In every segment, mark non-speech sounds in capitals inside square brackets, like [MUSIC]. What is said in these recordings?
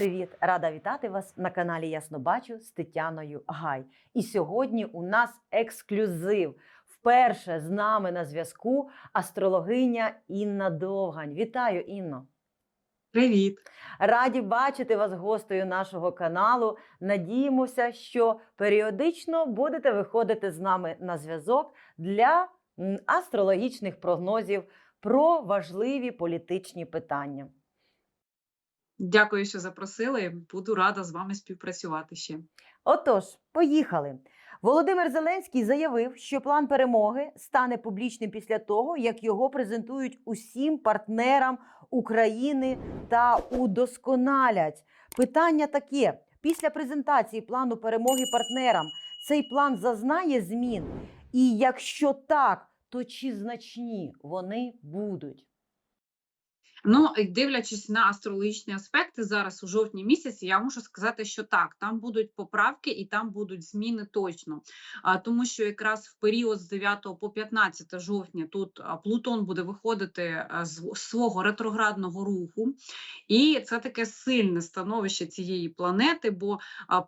привіт! Рада вітати вас на каналі Ясно Бачу з Тетяною Гай. І сьогодні у нас ексклюзив. Вперше з нами на зв'язку астрологиня Інна Довгань. Вітаю, Інно! Привіт. Раді бачити вас гостею нашого каналу. Надіємося, що періодично будете виходити з нами на зв'язок для астрологічних прогнозів про важливі політичні питання. Дякую, що запросили. Буду рада з вами співпрацювати ще. Отож, поїхали. Володимир Зеленський заявив, що план перемоги стане публічним після того, як його презентують усім партнерам України та удосконалять. Питання таке: після презентації плану перемоги партнерам цей план зазнає змін? І якщо так, то чи значні вони будуть? Ну, дивлячись на астрологічні аспекти, зараз у жовтні місяці, я можу сказати, що так, там будуть поправки і там будуть зміни точно. А, тому що якраз в період з 9 по 15 жовтня тут Плутон буде виходити з свого ретроградного руху, і це таке сильне становище цієї планети, бо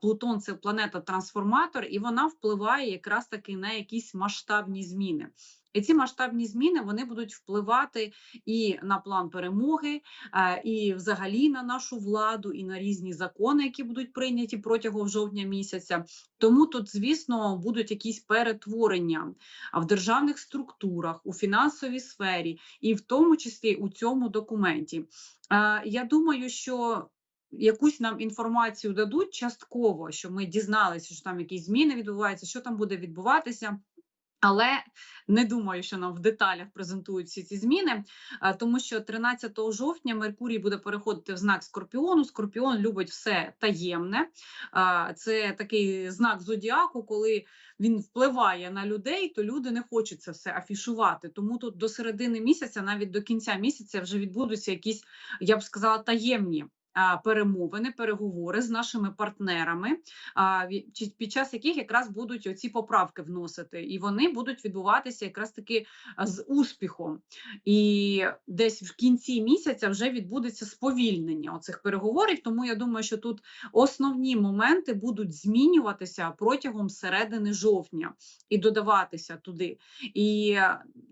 Плутон це планета-трансформатор, і вона впливає якраз таки на якісь масштабні зміни. І ці масштабні зміни вони будуть впливати і на план перемоги, е, і взагалі на нашу владу, і на різні закони, які будуть прийняті протягом жовтня місяця. Тому тут, звісно, будуть якісь перетворення в державних структурах, у фінансовій сфері, і в тому числі у цьому документі. Е, Я думаю, що якусь нам інформацію дадуть частково, що ми дізналися, що там якісь зміни відбуваються, що там буде відбуватися. Але не думаю, що нам в деталях презентують всі ці зміни, тому що 13 жовтня Меркурій буде переходити в знак Скорпіону. Скорпіон любить все таємне. Це такий знак зодіаку, коли він впливає на людей, то люди не хочуть це все афішувати. Тому тут до середини місяця, навіть до кінця місяця, вже відбудуться якісь, я б сказала, таємні. Перемовини, переговори з нашими партнерами, під час яких якраз будуть оці поправки вносити, і вони будуть відбуватися якраз таки з успіхом. І десь в кінці місяця вже відбудеться сповільнення оцих переговорів. Тому я думаю, що тут основні моменти будуть змінюватися протягом середини жовтня і додаватися туди. І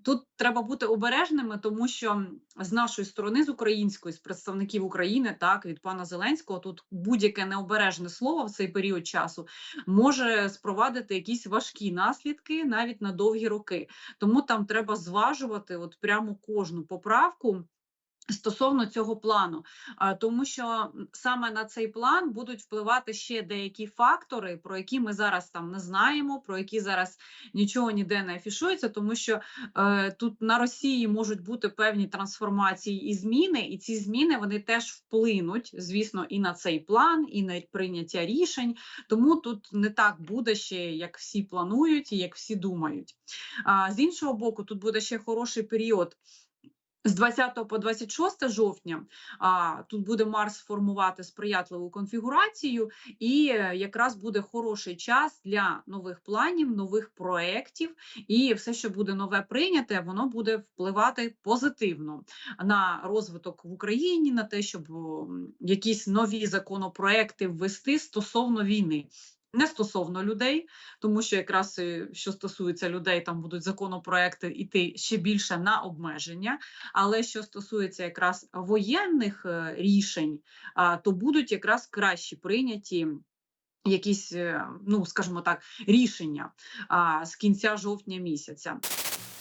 тут треба бути обережними, тому що з нашої сторони, з української, з представників України, так від пана Зеленського, тут будь-яке необережне слово в цей період часу може спровадити якісь важкі наслідки навіть на довгі роки. Тому там треба зважувати от прямо кожну поправку. Стосовно цього плану, тому що саме на цей план будуть впливати ще деякі фактори, про які ми зараз там не знаємо, про які зараз нічого ніде не афішується, тому що е, тут на Росії можуть бути певні трансформації і зміни, і ці зміни вони теж вплинуть, звісно, і на цей план, і на прийняття рішень. Тому тут не так буде ще, як всі планують і як всі думають. А з іншого боку, тут буде ще хороший період. З 20 по 26 жовтня а, тут буде Марс формувати сприятливу конфігурацію, і е, якраз буде хороший час для нових планів, нових проєктів, і все, що буде нове прийняте, воно буде впливати позитивно на розвиток в Україні, на те, щоб якісь нові законопроекти ввести стосовно війни. Не стосовно людей, тому що якраз е, що стосується людей, там будуть законопроекти іти ще більше на обмеження. Але що стосується якраз воєнних е, рішень, то будуть якраз кращі прийняті. Якісь, е, ну скажімо так, рішення а, з кінця жовтня місяця.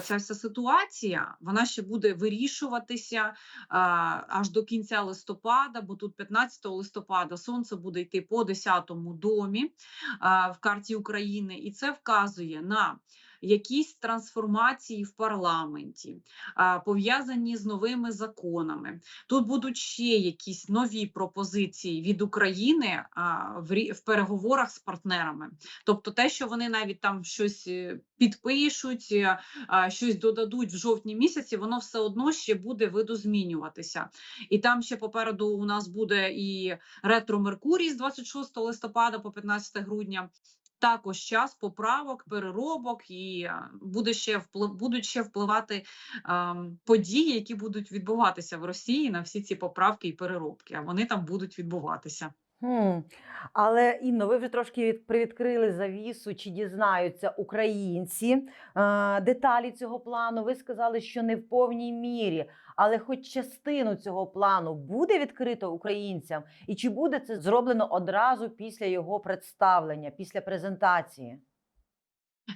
Ця вся ситуація вона ще буде вирішуватися а, аж до кінця листопада, бо тут 15 листопада сонце буде йти по 10-му домі а, в карті України, і це вказує на якісь трансформації в парламенті, пов'язані з новими законами. Тут будуть ще якісь нові пропозиції від України в, переговорах з партнерами. Тобто, те, що вони навіть там щось е, підпишуть, е, щось додадуть в жовтні місяці, воно все одно ще буде видозмінюватися. І там ще попереду у нас буде і ретро Меркурій з 26 листопада по 15 грудня. Також час поправок, переробок, і е, буде ще вплив, будуть ще впливати ем, події, які будуть відбуватися в Росії на всі ці поправки і переробки. А вони там будуть відбуватися. Хм. Але Інно, ви вже трошки від, привідкрили завісу, чи дізнаються українці е, деталі цього плану. Ви сказали, що не в повній мірі, але хоч частину цього плану буде відкрито українцям, і чи буде це зроблено одразу після його представлення, після презентації?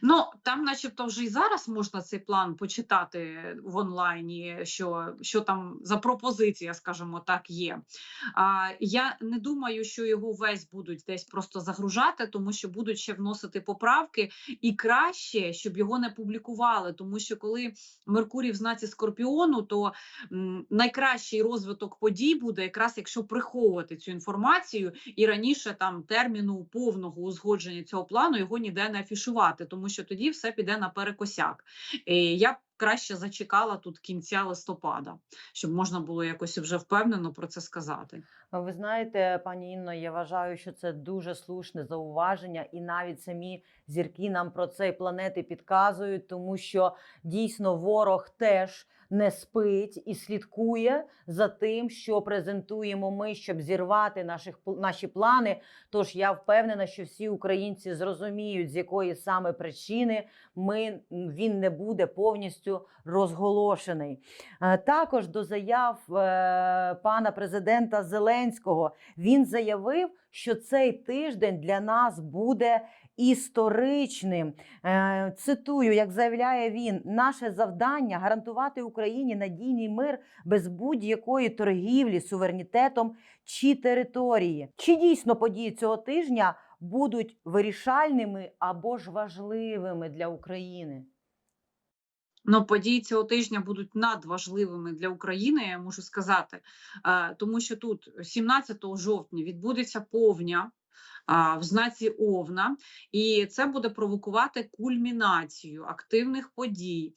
Ну там, начебто, вже і зараз можна цей план почитати в онлайні, що, що там за пропозиція, скажімо так, є. А, я не думаю, що його весь будуть десь просто загружати, тому що будуть ще вносити поправки, і краще, щоб його не публікували, тому що коли Меркурій в знаці Скорпіону, то м, найкращий розвиток подій буде якраз якщо приховувати цю інформацію і раніше там терміну повного узгодження цього плану його ніде не афішувати, тому що тоді все піде на перекосяк. І я б краще зачекала тут кінця листопада, щоб можна було якось вже впевнено про це сказати. Ви знаєте, пані Інно, я вважаю, що це дуже слушне зауваження, і навіть самі зірки нам про це і планети підказують, тому що дійсно ворог теж не спить і слідкує за тим, що презентуємо ми, щоб зірвати наших наші плани. Тож я впевнена, що всі українці зрозуміють, з якої саме причини ми він не буде повністю розголошений. Е, Також до заяв е, пана президента Зеленського він заявив, що цей тиждень для нас буде історичним. Е, Цитую, як заявляє він, наше завдання гарантувати Україні надійний мир без будь-якої торгівлі суверенітетом чи території. Чи дійсно події цього тижня будуть вирішальними або ж важливими для України? Ну, події цього тижня будуть надважливими для України, я можу сказати, е, тому що тут 17 жовтня відбудеться повня. В знаці Овна, і це буде провокувати кульмінацію активних подій,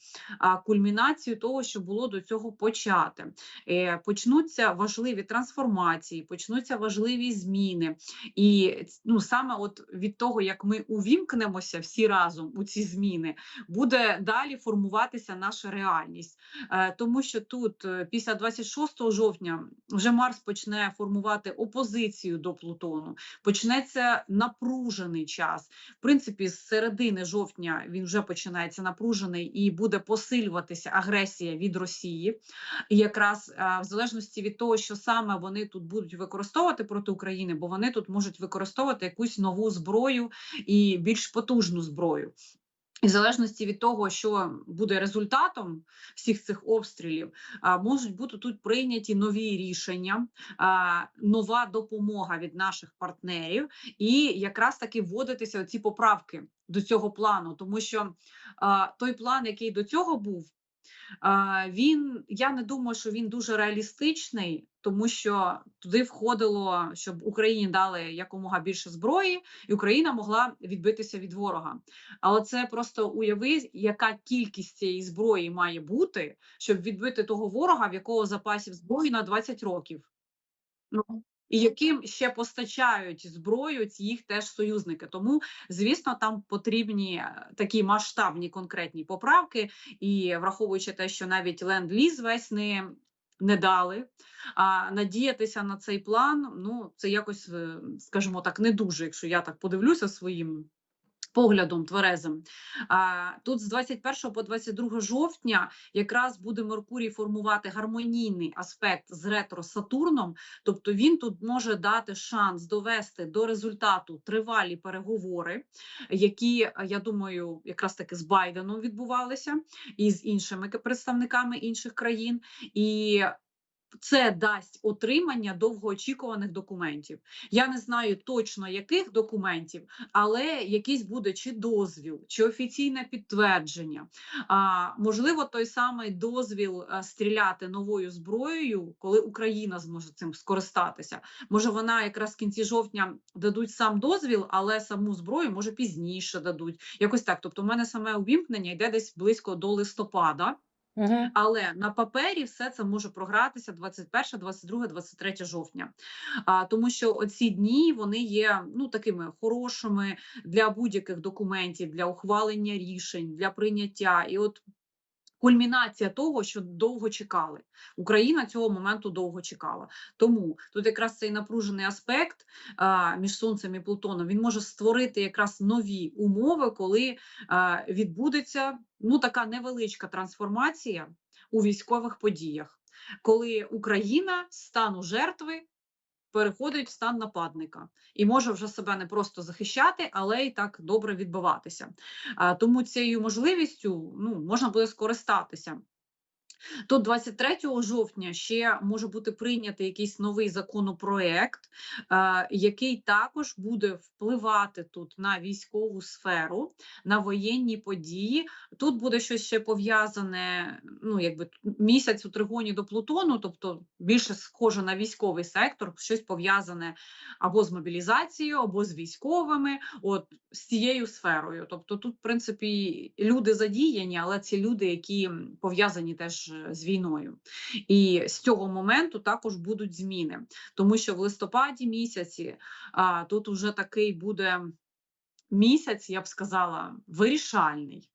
кульмінацію того, що було до цього почати. Е, Почнуться важливі трансформації, почнуться важливі зміни. І ну, саме от від того, як ми увімкнемося всі разом у ці зміни, буде далі формуватися наша реальність. Е, Тому що тут е, після 26 жовтня вже Марс почне формувати опозицію до Плутону, почнеться напружений час. В принципі, з середини жовтня він вже починається напружений і буде посилюватися агресія від Росії. І якраз е, в залежності від того, що саме вони тут будуть використовувати проти України, бо вони тут можуть використовувати якусь нову зброю і більш потужну зброю. І в залежності від того, що буде результатом всіх цих обстрілів, можуть бути тут прийняті нові рішення, нова допомога від наших партнерів, і якраз таки вводитися ці поправки до цього плану, тому що той план, який до цього був. Він я не думаю, що він дуже реалістичний, тому що туди входило, щоб Україні дали якомога більше зброї, і Україна могла відбитися від ворога. Але це просто уяви, яка кількість цієї зброї має бути, щоб відбити того ворога, в якого запасів зброї на 20 років. Ну і яким ще постачають зброю їх теж союзники. Тому, звісно, там потрібні е, такі масштабні конкретні поправки, і враховуючи те, що навіть ленд-ліз весь не. Не дали, а надіятися на цей план, ну це якось, е, скажімо так, не дуже, якщо я так подивлюся своїм поглядом тверезим. Тут з 21 по 22 жовтня якраз буде Меркурій формувати гармонійний аспект з ретро Сатурном, тобто він тут може дати шанс довести до результату тривалі переговори, які я думаю, якраз таки з Байденом відбувалися і з іншими представниками інших країн. І це дасть отримання довгоочікуваних документів. Я не знаю точно яких документів, але якийсь буде чи дозвіл, чи офіційне підтвердження. А, можливо, той самий дозвіл стріляти новою зброєю, коли Україна зможе цим скористатися. Може, вона якраз в кінці жовтня дадуть сам дозвіл, але саму зброю може пізніше дадуть. Якось так. Тобто, у мене саме увімкнення йде десь близько до листопада. Але на папері все це може програтися 21, 22, 23 жовтня. А, тому що оці дні вони є ну такими хорошими для будь-яких документів, для ухвалення рішень, для прийняття. І от кульмінація того, що довго чекали. Україна цього моменту довго чекала. Тому тут якраз цей напружений аспект а, між сонцем і Плутоном він може створити якраз нові умови, коли а, відбудеться ну така невеличка трансформація у військових подіях, коли Україна стану жертви переходить в стан нападника і може вже себе не просто захищати, але й так добре відбиватися. Тому цією можливістю ну, можна буде скористатися. Тут 23 жовтня ще може бути прийнятий якийсь новий законопроект, е, який також буде впливати тут на військову сферу, на воєнні події. Тут буде щось ще пов'язане, ну якби місяць у тригоні до Плутону, тобто більше схоже на військовий сектор, щось пов'язане або з мобілізацією, або з військовими, от з цією сферою. Тобто, тут, в принципі, люди задіяні, але ці люди, які пов'язані теж е, з війною. І з цього моменту також будуть зміни, тому що в листопаді місяці а, тут уже такий буде місяць, я б сказала, вирішальний.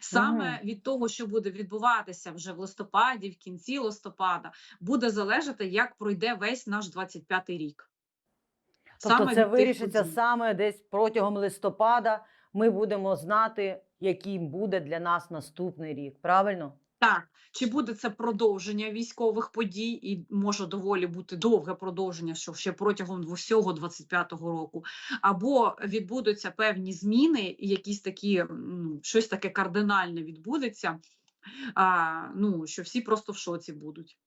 Саме від того, що буде відбуватися вже в листопаді, в кінці листопада, буде залежати, як пройде весь наш 25-й рік. Тобто Саме це вирішиться подій. саме десь протягом листопада. Ми будемо знати, яким буде для нас наступний рік. Правильно? Так, чи буде це продовження військових подій, і може доволі бути довге продовження, що ще протягом всього 25-го року, або відбудуться певні зміни, якісь такі щось таке кардинальне відбудеться. А, ну що всі просто в шоці будуть.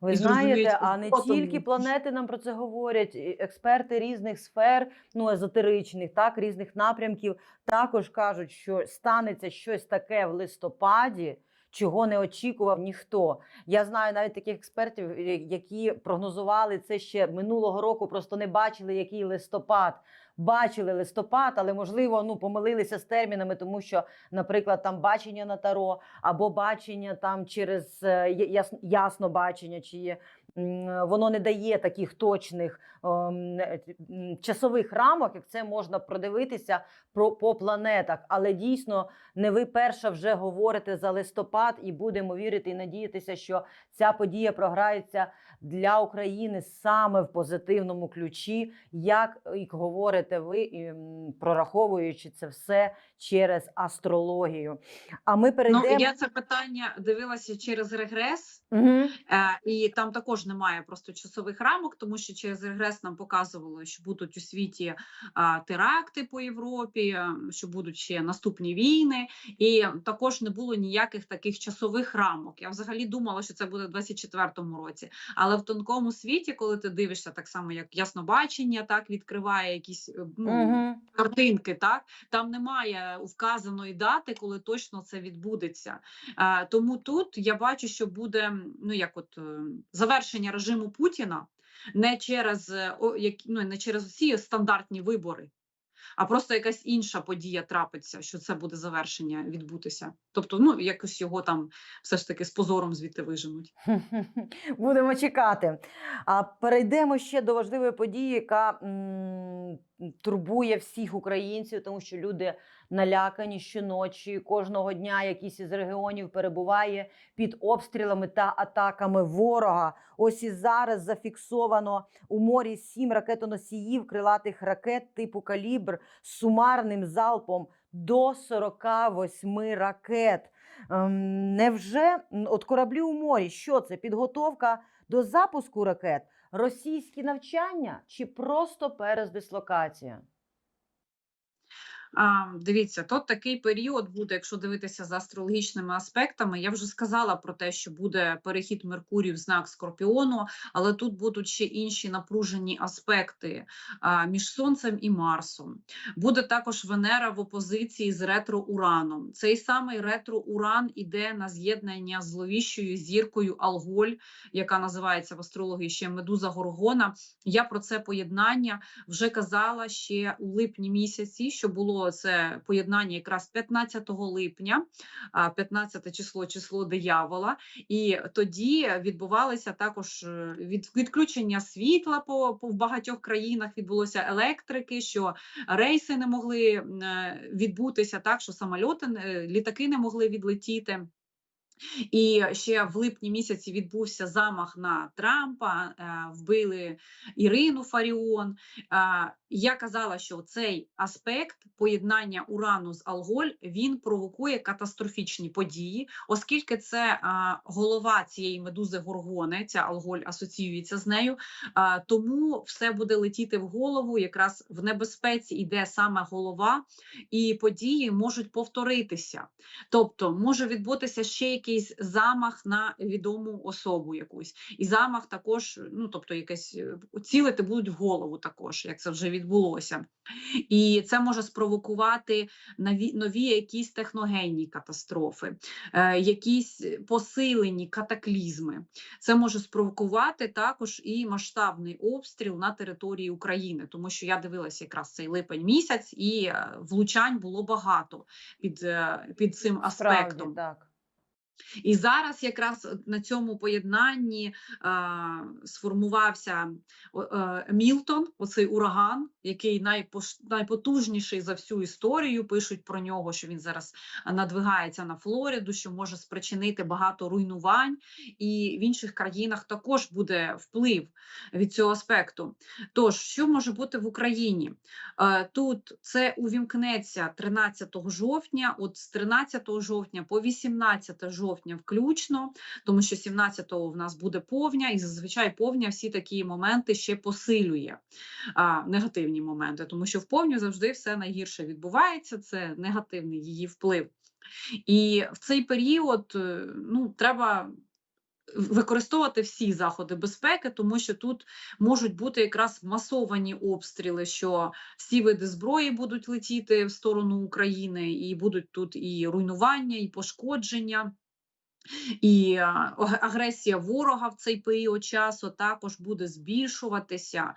Ви І знаєте, а не тільки планети нам про це говорять, експерти різних сфер, ну езотеричних, так, різних напрямків, також кажуть, що станеться щось таке в листопаді, чого не очікував ніхто. Я знаю навіть таких експертів, е, які прогнозували це ще минулого року, просто не бачили, який листопад. Бачили листопад, але можливо ну помилилися з термінами, тому що, наприклад, там бачення на таро або бачення там через е, ясно бачення, чи воно не дає таких точних е, м, часових рамок, як це можна продивитися по планетах. Але дійсно не ви перша вже говорите за листопад, і будемо вірити і надіятися, що ця подія програється для України саме в позитивному ключі, як і говорите ви, прораховуючи це все через астрологію. А ми перейдемо. Ну я це питання дивилася через регрес. Е, І там також немає просто часових рамок, тому що через регрес нам показувало, що будуть у світі теракти по Європі, що будуть ще наступні війни, і також не було ніяких таких часових рамок. Я взагалі думала, що це буде в 24-му році. Але в тонкому світі, коли ти дивишся, так само як яснобачення, так відкриває якісь е, ну, картинки, так там немає вказаної дати, коли точно це відбудеться. Е, тому тут я бачу, що буде ну як от е, завершення режиму Путіна не через е, ну, не через усі стандартні вибори. А просто якась інша подія трапиться, що це буде завершення відбутися. Тобто, ну якось його там все ж таки з позором звідти виженуть. [LAUGHS] Будемо чекати. А перейдемо ще до важливої події, яка турбує всіх українців, тому що люди налякані щоночі. Кожного дня якийсь із регіонів перебуває під обстрілами та атаками ворога. Ось і зараз зафіксовано у морі сім ракетоносіїв крилатих ракет типу калібр з сумарним залпом до 48 ракет. Ем, Невже от кораблі у морі? Що це? Підготовка до запуску ракет, російські навчання чи просто перездислокація? Дивіться, тут такий період буде, якщо дивитися за астрологічними аспектами. Я вже сказала про те, що буде перехід Меркурію в знак Скорпіону, але тут будуть ще інші напружені аспекти між Сонцем і Марсом. Буде також Венера в опозиції з ретро-Ураном. Цей самий ретро-Уран іде на з'єднання з зловіщою зіркою Алголь, яка називається в астрології ще Медуза Горгона. Я про це поєднання вже казала ще у липні місяці, що було це поєднання якраз 15 липня, 15 число, число диявола. І тоді відбувалося також е, від відключення світла по, по в багатьох країнах відбулося електрики, що рейси не могли е, відбутися, так що самольоти, е, літаки не могли відлетіти. І ще в липні місяці відбувся замах на Трампа, вбили Ірину Фаріон. Я казала, що цей аспект поєднання урану з Алголь він провокує катастрофічні події, оскільки це е, голова цієї медузи Горгони, ця Алголь асоціюється з нею. е, Тому все буде летіти в голову. Якраз в небезпеці йде саме голова, і події можуть повторитися. Тобто може відбутися ще якийсь замах на відому особу якусь, і замах також, ну тобто, якесь е, цілити будуть в голову, також як це вже відбулося. І це може спровокувати нові, нові якісь техногенні катастрофи, е, якісь посилені катаклізми. Це може спровокувати також і масштабний обстріл на території України, тому що я дивилася якраз цей липень місяць, і е, влучань було багато під, е, під цим аспектом. Справді, так. І зараз якраз на цьому поєднанні е, сформувався е, Мілтон, оцей ураган, який найпош, найпотужніший за всю історію. Пишуть про нього, що він зараз надвигається на Флориду, що може спричинити багато руйнувань, і в інших країнах також буде вплив від цього аспекту. Тож, що може бути в Україні? Е, Тут це увімкнеться 13 жовтня, от з 13 жовтня по 18 жовтня включно, тому що 17-го в нас буде повня, і зазвичай повня всі такі моменти ще посилює а, негативні моменти, тому що в повню завжди все найгірше відбувається, це негативний її вплив. І в цей період е, ну, треба використовувати всі заходи безпеки, тому що тут можуть бути якраз масовані обстріли, що всі види зброї будуть летіти в сторону України, і будуть тут і руйнування, і пошкодження. І е, агресія ворога в цей період часу також буде збільшуватися.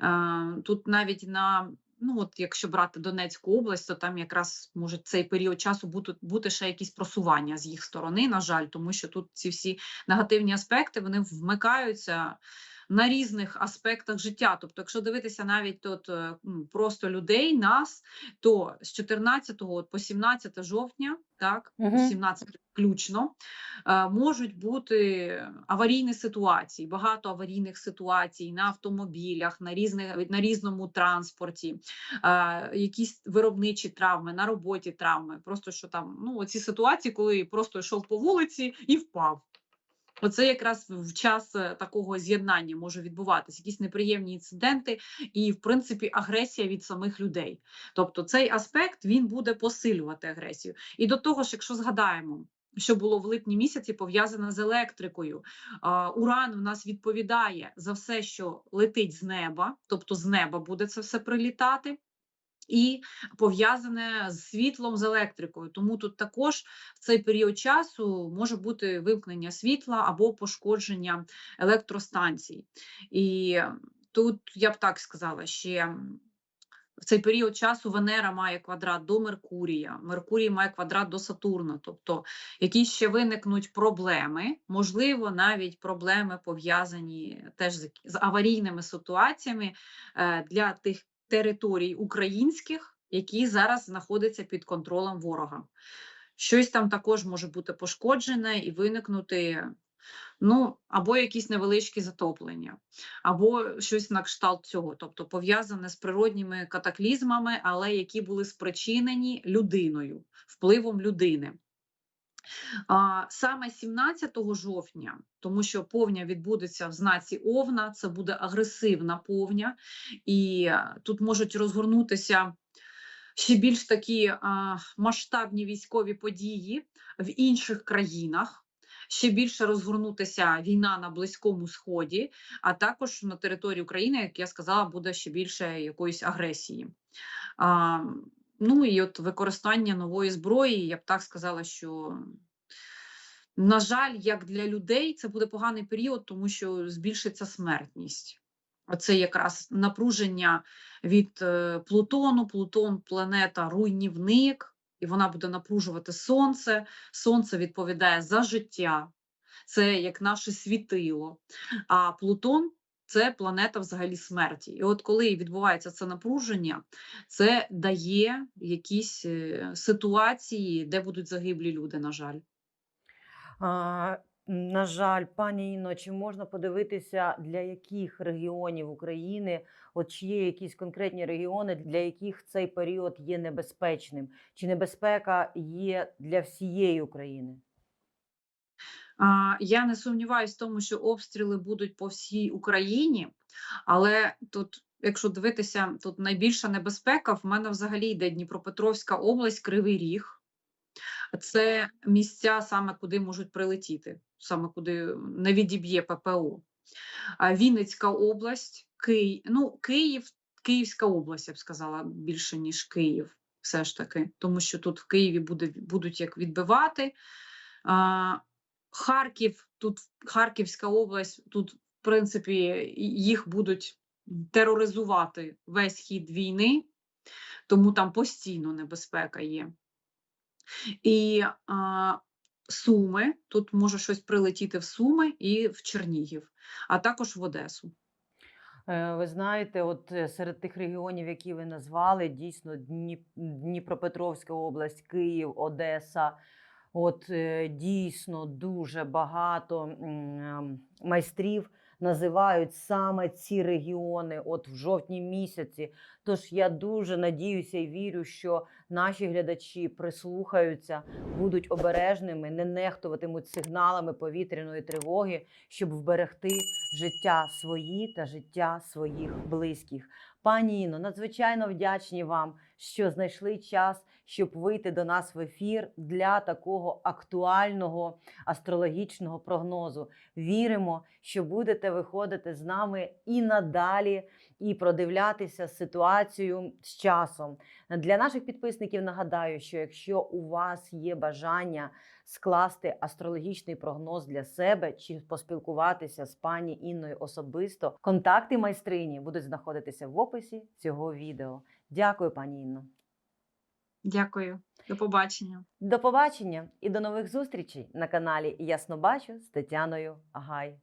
Е, Тут навіть на ну от якщо брати Донецьку область, то там якраз може цей період часу бути, бути ще якісь просування з їх сторони, на жаль, тому що тут ці всі негативні аспекти вони вмикаються. На різних аспектах життя, тобто, якщо дивитися навіть тут е, просто людей, нас, то з 14 от по 17 жовтня, так, Мгм. 17 включно, е, можуть бути аварійні ситуації, багато аварійних ситуацій на автомобілях, на різних на різному транспорті, е, якісь виробничі травми, на роботі травми. Просто що там ну оці ситуації, коли просто йшов по вулиці і впав. Оце якраз в час е, такого з'єднання може відбуватися якісь неприємні інциденти, і в принципі агресія від самих людей. Тобто цей аспект він буде посилювати агресію. І до того ж, якщо згадаємо. Що було в липні місяці пов'язане з електрикою. Уран в нас відповідає за все, що летить з неба, тобто з неба буде це все прилітати, і пов'язане з світлом, з електрикою. Тому тут також в цей період часу може бути вимкнення світла або пошкодження електростанцій. І тут я б так сказала, ще в цей період часу Венера має квадрат до Меркурія, Меркурій має квадрат до Сатурна, тобто якісь ще виникнуть проблеми, можливо, навіть проблеми пов'язані теж з, аварійними ситуаціями е, для тих територій українських, які зараз знаходяться під контролем ворога. Щось там також може бути пошкоджене і виникнути. Ну, або якісь невеличкі затоплення, або щось на кшталт цього, тобто пов'язане з природніми катаклізмами, але які були спричинені людиною, впливом людини. Саме 17 жовтня, тому що повня відбудеться в знаці Овна, це буде агресивна повня, і е, тут можуть розгорнутися ще більш такі масштабні військові події в інших країнах. Ще більше розгорнутися війна на Близькому Сході, а також на території України, як я сказала, буде ще більше якоїсь агресії. Ну і от використання нової зброї, я б так сказала, що на жаль, як для людей, це буде поганий період, тому що збільшиться смертність. Оце якраз напруження від е, Плутону. Плутон планета руйнівник, і вона буде напружувати сонце. Сонце відповідає за життя, це як наше світило. А Плутон це планета взагалі смерті. І от коли відбувається це напруження, це дає якісь е, ситуації, де будуть загиблі люди, на жаль. А, на жаль, пані Інно, чи можна подивитися, для яких регіонів України, от чи є якісь конкретні регіони, для яких цей період є небезпечним? Чи небезпека є для всієї України? Я не сумніваюся в тому, що обстріли будуть по всій Україні, але тут, якщо дивитися, тут найбільша небезпека в мене взагалі йде Дніпропетровська область, Кривий Ріг. Це місця саме куди можуть прилетіти, саме куди не відіб'є ППО. Вінницька область, Київ, ну, Київ, Київська область, я б сказала, більше, ніж Київ, все ж таки, тому що тут в Києві буде, будуть як відбивати. Харків, тут Харківська область, тут, в принципі, їх будуть тероризувати весь хід війни, тому там постійно небезпека є. І а, Суми, тут може щось прилетіти в Суми і в Чернігів, а також в Одесу. Е, Ви знаєте, от е, серед тих регіонів, які ви назвали, дійсно Дніп... Дніпропетровська область, Київ, Одеса. От е, дійсно дуже багато ем, майстрів називають саме ці регіони, от в жовтні місяці. Тож я дуже надіюся і вірю, що наші глядачі прислухаються, будуть обережними, не нехтуватимуть сигналами повітряної тривоги, щоб вберегти життя свої та життя своїх близьких. Пані Інно, надзвичайно вдячні вам, що знайшли час, щоб вийти до нас в ефір для такого актуального астрологічного прогнозу. Віримо, що будете виходити з нами і надалі, і продивлятися ситуацію з часом. Для наших підписників нагадаю, що якщо у вас є бажання скласти астрологічний прогноз для себе чи поспілкуватися з пані Інною особисто, контакти майстрині будуть знаходитися в описі цього відео. Дякую, пані Інно. Дякую, до побачення. До побачення і до нових зустрічей на каналі Ясно Бачу з Тетяною Гай.